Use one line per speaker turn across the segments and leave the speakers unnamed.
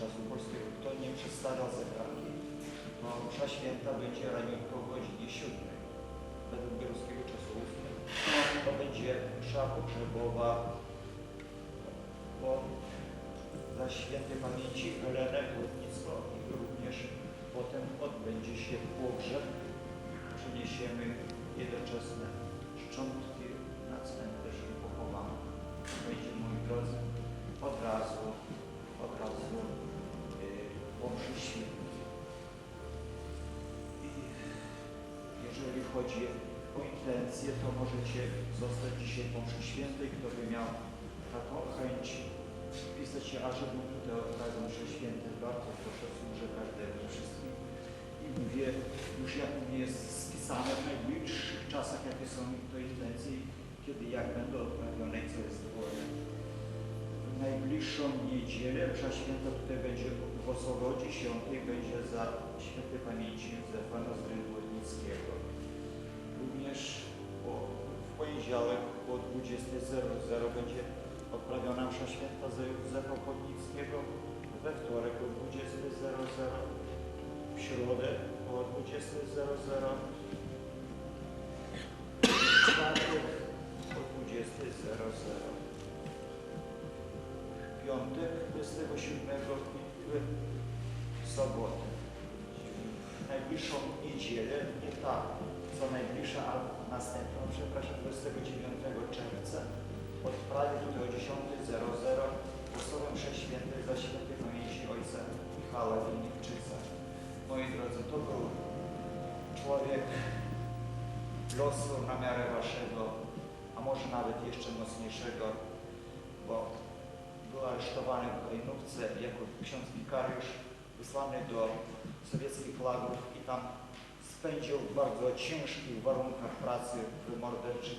czasu polskiego. Kto nie przestawia zegarki, to msza święta będzie raniutko o godzinie 7. Według białoruskiego czasu 8. To będzie msza pogrzebowa po dla świętej pamięci Helenę Górnicką i również potem odbędzie się pogrzeb. Przyniesiemy jednoczesne szczątki na cmentarz chodzi o intencje, to możecie zostać dzisiaj po mszy świętej, kto by miał taką chęć wpisać się, a żeby tutaj odprawił mszę świętej. Bardzo proszę, służę każdemu wszystkim. I mówię, już jak mnie jest spisane w najbliższych czasach, jakie są to intencje, kiedy jak będą odprawione i co jest wolne. W najbliższą niedzielę msza święta tutaj będzie w Osowo o 10 będzie za świętej pamięci Józefa Nozdryn-Górnickiego. Również o, w poniedziałek o 20.00 będzie odprawiona msza święta za Józefa Podnickiego, we wtorek o 20.00, w środę o 20.00, w czwartek o 20.00, w piątek 27 i sobotę. W najbliższą niedzielę, nie ta co najbliższa, a następną, przepraszam, 29 czerwca odprawię tutaj o 10.00 osobę mszę świętej za świętej pamięci ojca Michała Winniczyca. Moi drodzy, to był człowiek losu na miarę waszego, a może nawet jeszcze mocniejszego, bo był aresztowany w Hojnówce jako ksiądz wikariusz, wysłany do sowieckich lagów i tam spędził w bardzo ciężkich warunkach pracy morderczych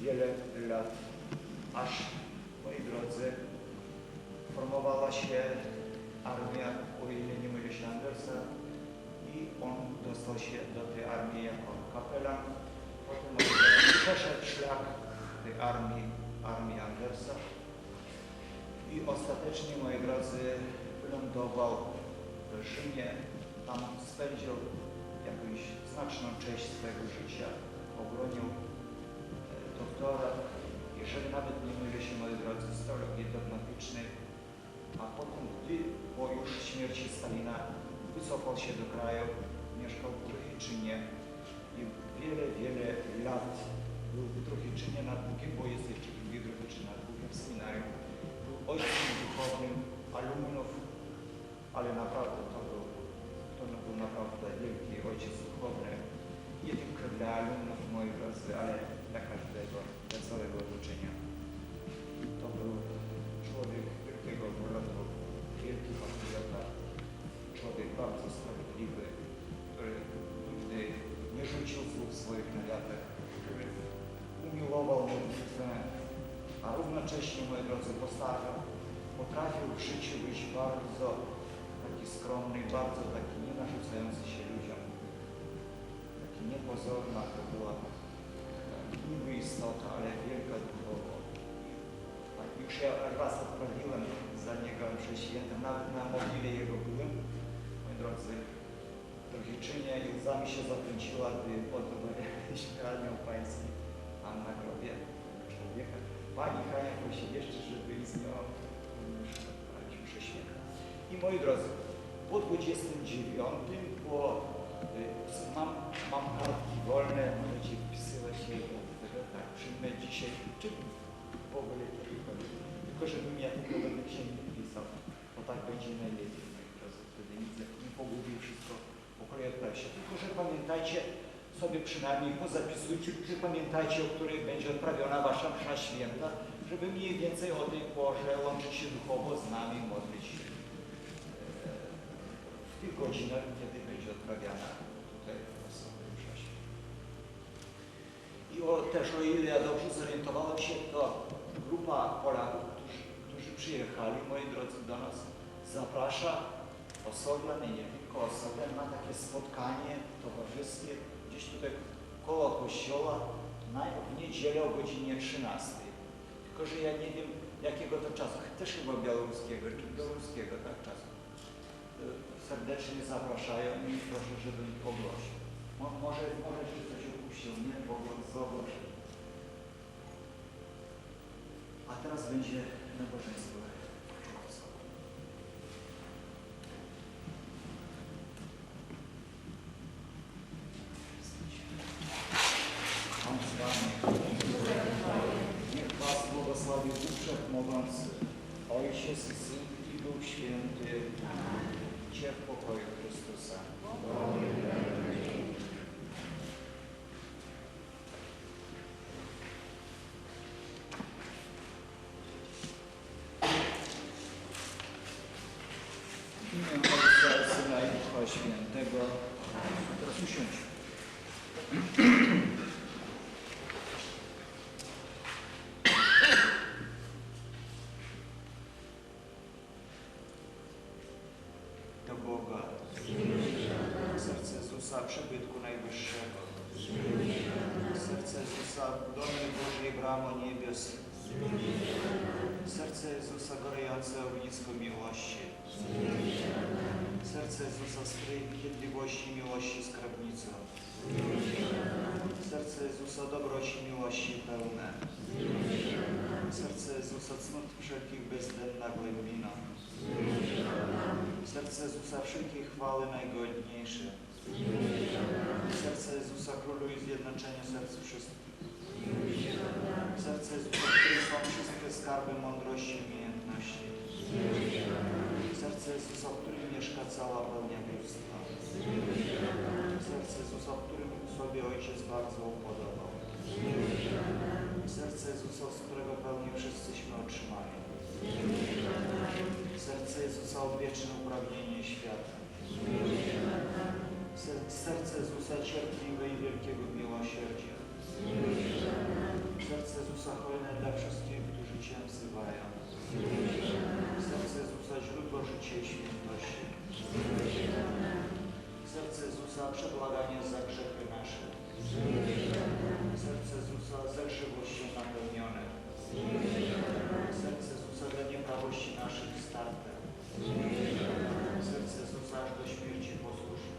wiele lat, aż, moi drodzy, formowała się armia, o ile nie mylę się, Andersa i on dostał się do tej armii jako kapelan. Potem przeszedł szlak tej armii, armii Andersa i ostatecznie, moi drodzy, wylądował w Rzymie. Tam spędził znaczną część swojego życia, obronił e, doktorat, jeżeli nawet nie mylę się, moi drodzy, z teologii dogmatycznej, a potem, gdy po już śmierci Stalina wycofał się do kraju, mieszkał w Turczynie i wiele, wiele lat był wytrochiczynie nad Bugiem, bo jest jeszcze drugi wytrochiczy nad Bugiem w seminarium. Był ojcem duchownym alumnów, ale naprawdę to był naprawdę wielki ojciec duchowny. Nie tylko dla alumnów moi drodzy, ale dla każdego, dla całego otoczenia. To był człowiek wielkiego obrotu, wielki patriota, człowiek bardzo sprawiedliwy, który nigdy nie rzucił słów swoich na wiatrach, który umiłował modlitwę, a równocześnie, moi drodzy, postawił, potrafił w życiu być bardzo taki skromny, bardzo taki narzucający się ludziom, taki niepozorna to była niby istota, ale wielka duchowo. Tak, już ja raz odprawiłem za niego mszę świętą, nawet na modlitwie jego byłem, moi drodzy, trochę czynię i łzami się zakręciła, gdy odbyłem śpiewanie pańskim, a na grobie człowieka. Pani Hania prosi jeszcze, żeby i z nią mszę świętą. I moi drodzy, po 29, bo y, mam, mam kartki wolne, możecie wpisywać tego, tak, przyjmę dzisiaj, czy w ogóle tylko, tylko żebym ja tylko będę księgi pisał, bo tak będzie najlepiej, moi wtedy nic nie pogubił wszystko w pokoju presie. Tylko, że pamiętajcie sobie przynajmniej, pozapisuйcie, że pamiętajcie, o której będzie odprawiona wasza msza święta, żeby mniej więcej o tej porze łączyć się duchowo z nami, modlić się godzinach, kiedy będzie odprawiana tutaj osoba msza święta. I o, też o ile ja dobrze zorientowałem się, to grupa Polaków, którzy, którzy przyjechali, moi drodzy, do nas, zaprasza Osowian i nie tylko Osowian na takie spotkanie towarzyskie gdzieś tutaj koło kościoła w niedzielę o godzinie 13. Tylko, że ja nie wiem jakiego to czasu, też chyba białoruskiego, czy białoruskiego tak czasu. Serdecznie zapraszają i proszę, żeby ich ogłosił. Mo, może, może się coś opuścił, nie? Bo ogłoszę. A teraz będzie nabożeństwo. Pan z Wami. Niech Was błogosławi Bóg Wszechmogący, Ojciec i Syn i Duch Święty. Cię w pokoju Chrystusa. W imię Ojca, Syna i Ducha Świętego. Teraz usiądź. do Boga. Serce Jezusa przybytku Najwyższego. Serce Jezusa budowny Bożej bramo niebios. Serce Jezusa gorejące ognisko miłości. Serce Jezusa sprawiedliwości miłości skarbnicą. Serce Jezusa dobroci miłości pełne. Serce Jezusa cnót wszelkich bezdenna głębina. Serce Jezusa wszelkiej chwały najgodniejsze. Serce Jezusa króluje zjednoczenie serc wszystkich. Serce Jezusa, w którym są wszystkie skarby mądrości i umiejętności. Serce Jezusa, w którym mieszka cała pełnia bóstwa. Serce Jezusa, w którym sobie Ojciec bardzo upodobał. Serce Jezusa, z którego pełni wszyscyśmy otrzymali. Serce Jezusa, odwieczne uprawnienie świata. Ser- Serce Jezusa, cierpliwe i wielkiego miłosierdzia. Serce Jezusa, hojne dla wszystkich, którzy Cię wzywają. Serce Jezusa, źródło życia i świętości. Serce Jezusa, przebłaganie za grzechy nasze. Serce Jezusa, zegrzewością napełnione. Serce Jezusa, dla nieprawości naszych starte. Serce Jezusa, aż do śmierci posłuszne.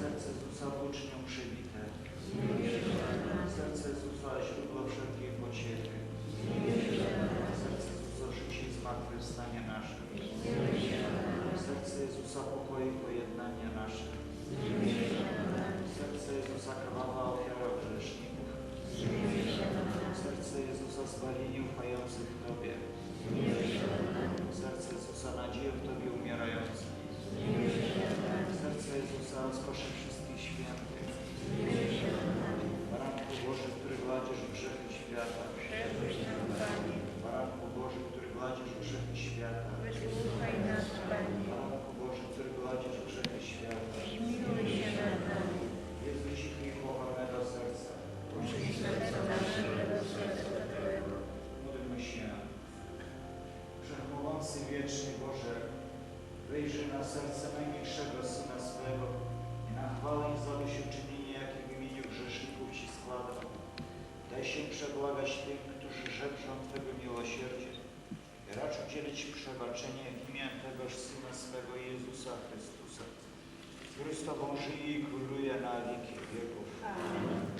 Serce Jezusa, włócznią przybite. Serce Jezusa, źródło wszelkiej pociechy. Serce Jezusa, życie zmartwychwstanie nasze.
się
przebłagać tym, którzy żebrzą Twego miłosierdzia racz udzielić przebaczenie w imię Tegoż Syna swego Jezusa Chrystusa, który z Tobą żyje i króluje na wieki wieków. Amen.